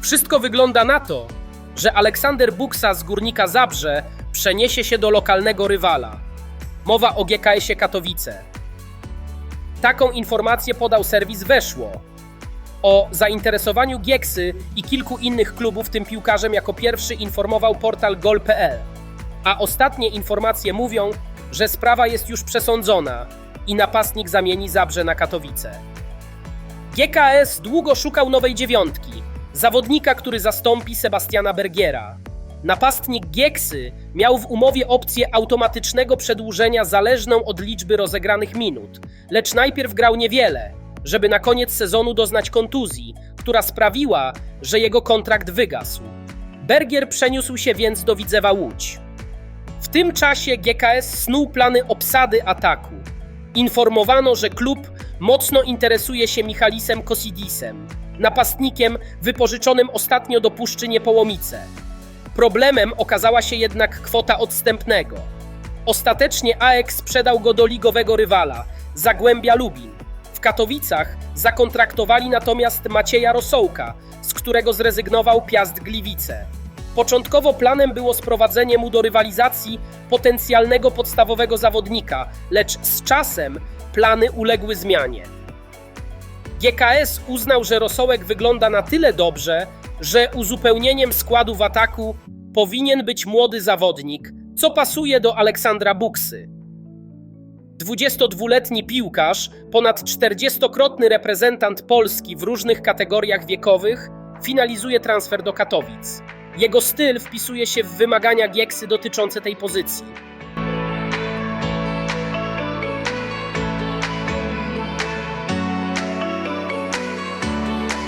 Wszystko wygląda na to, że Aleksander Buksa z Górnika Zabrze przeniesie się do lokalnego rywala. Mowa o GKS-ie Katowice. Taką informację podał serwis Weszło. O zainteresowaniu Gieksy i kilku innych klubów tym piłkarzem jako pierwszy informował portal gol.pl. A ostatnie informacje mówią, że sprawa jest już przesądzona i napastnik zamieni Zabrze na Katowice. GKS długo szukał nowej dziewiątki, zawodnika, który zastąpi Sebastiana Bergiera. Napastnik Gieksy miał w umowie opcję automatycznego przedłużenia zależną od liczby rozegranych minut, lecz najpierw grał niewiele, żeby na koniec sezonu doznać kontuzji, która sprawiła, że jego kontrakt wygasł. Bergier przeniósł się więc do Widzewa Łódź. W tym czasie GKS snuł plany obsady ataku. Informowano, że klub mocno interesuje się Michalisem Kosidisem, napastnikiem wypożyczonym ostatnio do Puszczy Niepołomice. Problemem okazała się jednak kwota odstępnego. Ostatecznie AEK sprzedał go do ligowego rywala, Zagłębia Lubin. W Katowicach zakontraktowali natomiast Macieja Rosołka, z którego zrezygnował Piast Gliwice. Początkowo planem było sprowadzenie mu do rywalizacji potencjalnego podstawowego zawodnika, lecz z czasem plany uległy zmianie. GKS uznał, że Rosołek wygląda na tyle dobrze, że uzupełnieniem składu w ataku powinien być młody zawodnik, co pasuje do Aleksandra Buksy. 22-letni piłkarz, ponad 40-krotny reprezentant Polski w różnych kategoriach wiekowych, finalizuje transfer do Katowic. Jego styl wpisuje się w wymagania Gieksy dotyczące tej pozycji.